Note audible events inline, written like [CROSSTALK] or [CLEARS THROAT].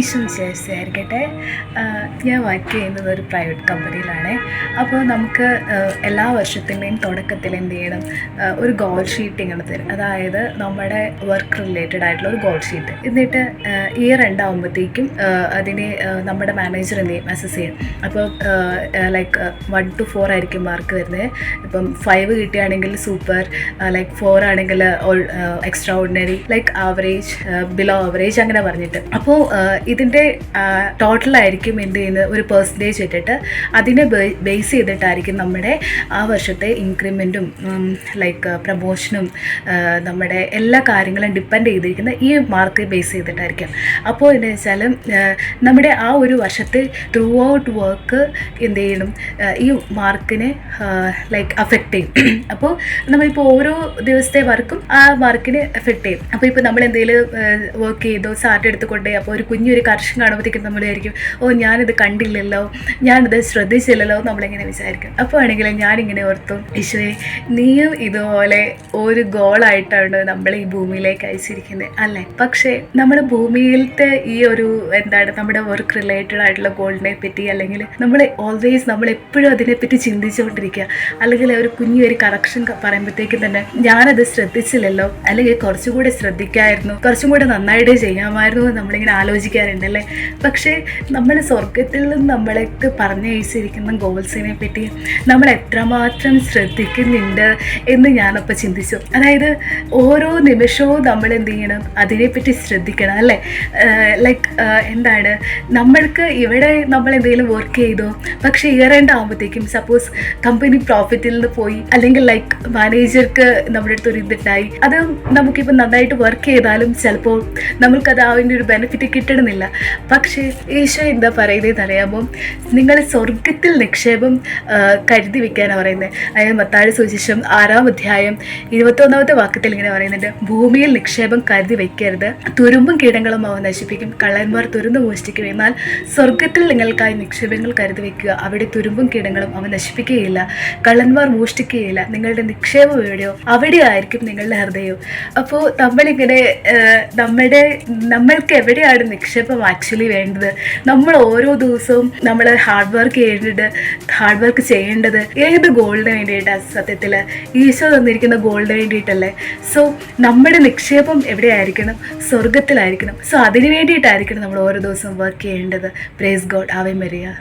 ഈശോ വിശേഷിച്ചായിരിക്കട്ടെ ഞാൻ വർക്ക് ചെയ്യുന്നത് ഒരു പ്രൈവറ്റ് കമ്പനിയിലാണ്. അപ്പോൾ നമുക്ക് എല്ലാ വർഷത്തിന്റെയും തുടക്കത്തിൽ എന്ത് ചെയ്യണം? ഒരു ഗോൾ ഷീറ്റ് ഇങ്ങനെ തരും. അതായത് നമ്മുടെ വർക്ക് റിലേറ്റഡ് ആയിട്ടുള്ള ഒരു ഗോൾ ഷീറ്റ് എന്നിട്ട് ഇയർ എൻഡ് ആകുമ്പോഴത്തേക്കും അതിനെ നമ്മുടെ മാനേജർ എന്ത് ചെയ്യും? അസസ് ചെയ്യും. അപ്പോൾ ലൈക്ക് വൺ ടു ഫോർ ആയിരിക്കും മാർക്ക് വരുന്നത്. ഇപ്പം ഫൈവ് കിട്ടുകയാണെങ്കിൽ സൂപ്പർ ലൈക്ക് ഫോർ ആണെങ്കിൽ extraordinary like average below average അങ്ങനെ പറഞ്ഞിട്ട്. അപ്പോൾ ഇതിന്റെ ടോട്ടലായിരിക്കും എന്ത് ചെയ്യുന്നത്? ഒരു പെർസെന്റേജ് ഇട്ടിട്ട് അതിനെ ബേസ് ചെയ്തിട്ടായിരിക്കും നമ്മുടെ ആ വർഷത്തെ ഇൻക്രിമെന്റും ലൈക്ക് പ്രമോഷനും നമ്മുടെ എല്ലാ കാര്യങ്ങളും ഡിപ്പെൻഡ് ചെയ്തിരിക്കുന്ന ഈ മാർക്ക് ബേസ് ചെയ്തിട്ടായിരിക്കും. അപ്പോൾ എന്ന് വെച്ചാൽ നമ്മുടെ ആ ഒരു വർഷത്തെ ത്രൂ ഔട്ട് വർക്ക് എന്ത് ചെയ്യണം? ഈ മാർക്കിനെ ലൈക്ക് അഫക്റ്റ് ചെയ്യും. [CLEARS THROAT] അപ്പോൾ നമ്മളിപ്പോൾ ഓരോ ദിവസത്തെ വർക്കും ആ മാർക്കിനെ എഫക്റ്റ് ചെയ്യും. അപ്പോൾ ഇപ്പോൾ നമ്മൾ എന്തെങ്കിലും വർക്ക് ചെയ്തോ സാറ്റ് എടുത്ത് കൊണ്ടുപോയി അപ്പോൾ ഒരു കുഞ്ഞൊരു കർഷകം കാണുമ്പോഴത്തേക്കും നമ്മൾ വിചാരിക്കും ഓ ഞാനിത് കണ്ടില്ലല്ലോ. ഞാനിത് ശ്രദ്ധിച്ചില്ലല്ലോ നമ്മളിങ്ങനെ വിചാരിക്കും. അപ്പോൾ ആണെങ്കിൽ ഞാനിങ്ങനെ ഓർത്തു ഈശോയെ നീയും ഇതുപോലെ ഒരു ഗോളായിട്ടാണ് നമ്മൾ ഈ ഭൂമിയിലേക്ക് അയച്ചിരിക്കുന്നത് അല്ലേ? പക്ഷേ നമ്മുടെ ഭൂമിയിലത്തെ ഈ ഒരു എന്താണ് നമ്മുടെ വർക്ക് റിലേറ്റഡ് ആയിട്ടുള്ള ഗോളിനെ പറ്റി അല്ലെങ്കിൽ നമ്മൾ ഓൾവേസ് നമ്മൾ എപ്പോഴും അതിനെപ്പറ്റി ചിന്തിച്ചുകൊണ്ടിരിക്കുക. അല്ലെങ്കിൽ ഒരു കുഞ്ഞു ഒരു കറക്ഷൻ പറയുമ്പോഴത്തേക്കും തന്നെ ഞാനത് ശ്രദ്ധിച്ചില്ലല്ലോ. അല്ലെങ്കിൽ കുറച്ചും കൂടെ ശ്രദ്ധിക്കായിരുന്നു. കുറച്ചും കൂടെ നന്നായിട്ട് ചെയ്യാമായിരുന്നു നമ്മളിങ്ങനെ നമ്മളിങ്ങനെ ആലോചിക്കാറുണ്ട് അല്ലേ പക്ഷേ നമ്മൾ സ്വർഗത്തിൽ നിന്ന് നമ്മളൊക്കെ പറഞ്ഞയച്ചിരിക്കുന്ന ഗോൾസിനെ പറ്റി നമ്മൾ എത്രമാത്രം ശ്രദ്ധിക്കുന്നുണ്ട് എന്ന് ഞാനപ്പോൾ ചിന്തിച്ചു. അതായത് ഓരോ നിമിഷവും നമ്മൾ എന്ത് ചെയ്യണം? അതിനെപ്പറ്റി ശ്രദ്ധിക്കണം അല്ലേ? ലൈക്ക് എന്താണ്? നമ്മൾക്ക് ഇവിടെ നമ്മൾ എന്തെങ്കിലും വർക്ക് ചെയ്തോ. പക്ഷേ ഇയർ എൻഡ് ആകുമ്പോഴത്തേക്കും സപ്പോസ് കമ്പനി പ്രോഫിറ്റിൽ നിന്ന് പോയി. അല്ലെങ്കിൽ ലൈക്ക് മാനേജർക്ക് നമ്മുടെ അടുത്ത് ഒരു ഇതുണ്ടായി അത് നമുക്കിപ്പോൾ നന്നായിട്ട് വർക്ക് ചെയ്താലും ചിലപ്പോൾ നമുക്കത് അതിന്റെ ഒരു ബെനിഫിറ്റ് കിട്ടണമെന്നില്ല പക്ഷേ ഈശോ എന്താ പറയുന്നത് അറിയാമോ? നിങ്ങൾ സ്വർഗത്തിൽ നിക്ഷേപം കരുതി വെക്കാനാണ് പറയുന്നത്. അതായത് മത്താഴ സുശേഷം ആറാം അധ്യായം ഇരുപത്തൊന്നാമത്തെ വാക്യത്തിൽ ഇങ്ങനെ പറയുന്നുണ്ട്. ഭൂമിയിൽ നിക്ഷേപം കരുതി വെക്കരുത്. തുരുമ്പും കീടങ്ങളും അവ നശിപ്പിക്കും. കള്ളന്മാർ തുരുന്ന് മോഷ്ടിക്കും. എന്നാൽ സ്വർഗത്തിൽ നിങ്ങൾക്കായി നിക്ഷേപങ്ങൾ കരുതി വെക്കുക. അവിടെ തുരുമ്പും കീടങ്ങളും അവ നശിപ്പിക്കുകയില്ല. കള്ളന്മാർ മോഷ്ടിക്കുകയില്ല. നിങ്ങളുടെ നിക്ഷേപം എവിടെയോ? അവിടെ ആയിരിക്കും നിങ്ങളുടെ ഹൃദയവും അപ്പോൾ നമ്മളിങ്ങനെ നമ്മുടെ നമ്മൾക്ക് എവിടെയാണ് നിക്ഷേപം? ആക്ച്വലി വേണ്ടത്. നമ്മൾ ഓരോ ദിവസവും നമ്മൾ ഹാർഡ് വർക്ക് ചെയ്യേണ്ടത് ഹാർഡ് വർക്ക് ചെയ്യേണ്ടത് ഏത് ഗോളിന് വേണ്ടിയിട്ടാണ് സത്യത്തിൽ ഈശോ തന്നിരിക്കുന്ന ഗോളിന് വേണ്ടിയിട്ടല്ലേ? സോ നമ്മുടെ നിക്ഷേപം എവിടെയായിരിക്കണം? സ്വർഗത്തിലായിരിക്കണം സോ അതിന് വേണ്ടിയിട്ടായിരിക്കണം നമ്മൾ ഓരോ ദിവസവും വർക്ക് ചെയ്യേണ്ടത്. Praise God Ave Maria.